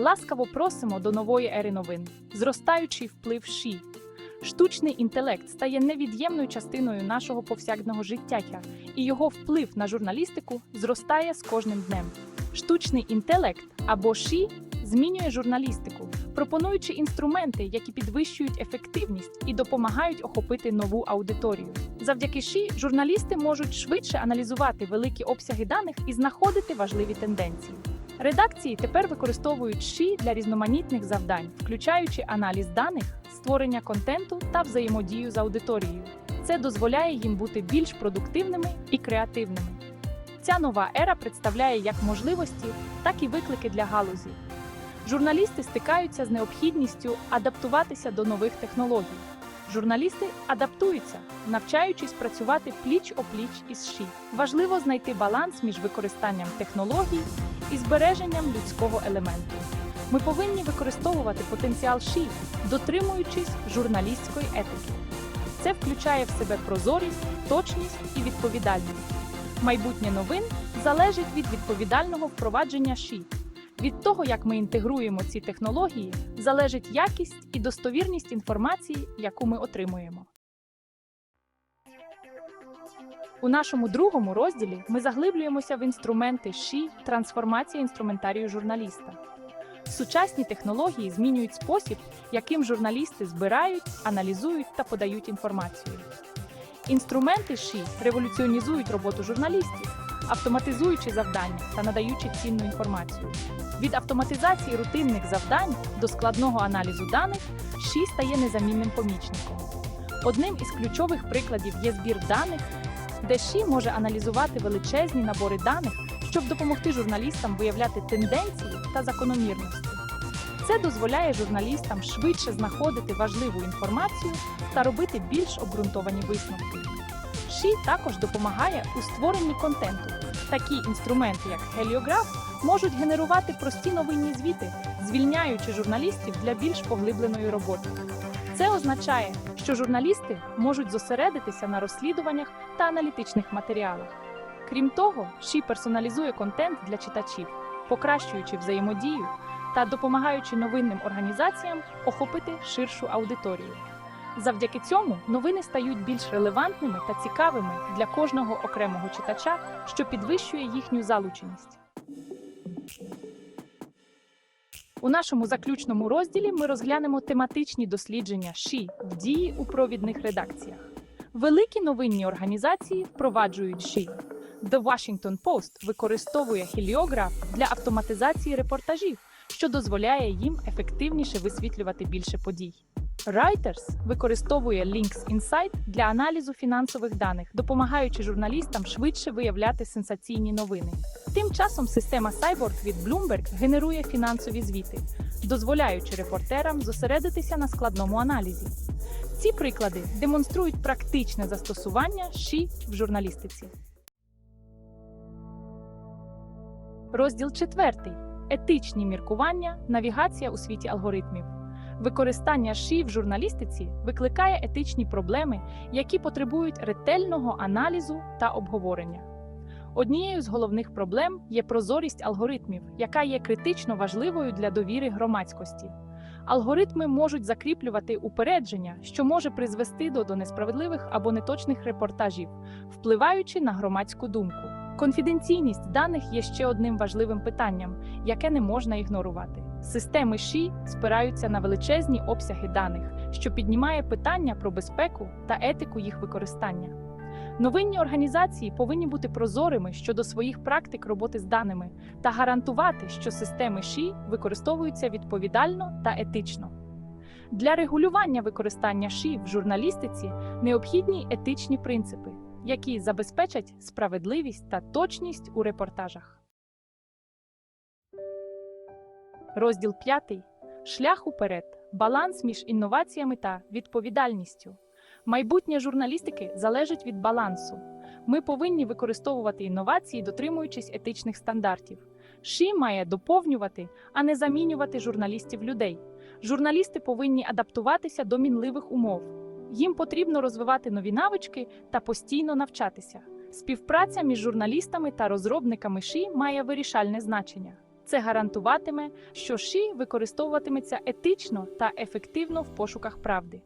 Ласкаво просимо до нової ери новин. Зростаючий вплив ШІ. Штучний інтелект стає невід'ємною частиною нашого повсякдного життя, і його вплив на журналістику зростає з кожним днем. Штучний інтелект або ШІ змінює журналістику, пропонуючи інструменти, які підвищують ефективність і допомагають охопити нову аудиторію. Завдяки ШІ журналісти можуть швидше аналізувати великі обсяги даних і знаходити важливі тенденції. Редакції тепер використовують ШІ для різноманітних завдань, включаючи аналіз даних, створення контенту та взаємодію з аудиторією. Це дозволяє їм бути більш продуктивними і креативними. Ця нова ера представляє як можливості, так і виклики для галузі. Журналісти стикаються з необхідністю адаптуватися до нових технологій. Журналісти адаптуються, навчаючись працювати пліч опліч із ШІ. Важливо знайти баланс між використанням технологій і збереженням людського елементу. Ми повинні використовувати потенціал ШІ, дотримуючись журналістської етики. Це включає в себе прозорість, точність і відповідальність. Майбутнє новин залежить від відповідального впровадження ШІ. Від того, як ми інтегруємо ці технології, залежить якість і достовірність інформації, яку ми отримуємо. У нашому другому розділі ми заглиблюємося в інструменти ШІ трансформація інструментарію журналіста. Сучасні технології змінюють спосіб, яким журналісти збирають, аналізують та подають інформацію. Інструменти ШІ революціонізують роботу журналістів, автоматизуючи завдання та надаючи цінну інформацію. Від автоматизації рутинних завдань до складного аналізу даних ШІ стає незамінним помічником. Одним із ключових прикладів є збір даних, де ШІ може аналізувати величезні набори даних, щоб допомогти журналістам виявляти тенденції та закономірності. Це дозволяє журналістам швидше знаходити важливу інформацію та робити більш обґрунтовані висновки. ШІ також допомагає у створенні контенту. Такі інструменти, як Heliograph, можуть генерувати прості новинні звіти, звільняючи журналістів для більш поглибленої роботи. Це означає, що журналісти можуть зосередитися на розслідуваннях та аналітичних матеріалах. Крім того, ШІ персоналізує контент для читачів, покращуючи взаємодію та допомагаючи новинним організаціям охопити ширшу аудиторію. Завдяки цьому новини стають більш релевантними та цікавими для кожного окремого читача, що підвищує їхню залученість. У нашому заключному розділі ми розглянемо тематичні дослідження ШІ в дії у провідних редакціях. Великі новинні організації впроваджують ШІ. The Washington Post використовує хеліограф для автоматизації репортажів, що дозволяє їм ефективніше висвітлювати більше подій. Reuters використовує Links Insight для аналізу фінансових даних, допомагаючи журналістам швидше виявляти сенсаційні новини. Тим часом система Cyborg від Bloomberg генерує фінансові звіти, дозволяючи репортерам зосередитися на складному аналізі. Ці приклади демонструють практичне застосування ШІ в журналістиці. Розділ 4. Етичні міркування, навігація у світі алгоритмів. Використання ШІ в журналістиці викликає етичні проблеми, які потребують ретельного аналізу та обговорення. Однією з головних проблем є прозорість алгоритмів, яка є критично важливою для довіри громадськості. Алгоритми можуть закріплювати упередження, що може призвести до, до несправедливих або неточних репортажів, впливаючи на громадську думку. Конфіденційність даних є ще одним важливим питанням, яке не можна ігнорувати. Системи ШІ спираються на величезні обсяги даних, що піднімає питання про безпеку та етику їх використання. Новинні організації повинні бути прозорими щодо своїх практик роботи з даними та гарантувати, що системи ШІ використовуються відповідально та етично. Для регулювання використання ШІ в журналістиці необхідні етичні принципи, які забезпечать справедливість та точність у репортажах. Розділ 5. Шлях уперед. Баланс між інноваціями та відповідальністю. Майбутнє журналістики залежить від балансу. Ми повинні використовувати інновації, дотримуючись етичних стандартів. ШІ має доповнювати, а не замінювати журналістів людей. Журналісти повинні адаптуватися до мінливих умов. Їм потрібно розвивати нові навички та постійно навчатися. Співпраця між журналістами та розробниками ШІ має вирішальне значення. Це гарантуватиме, що ШІ використовуватиметься етично та ефективно в пошуках правди.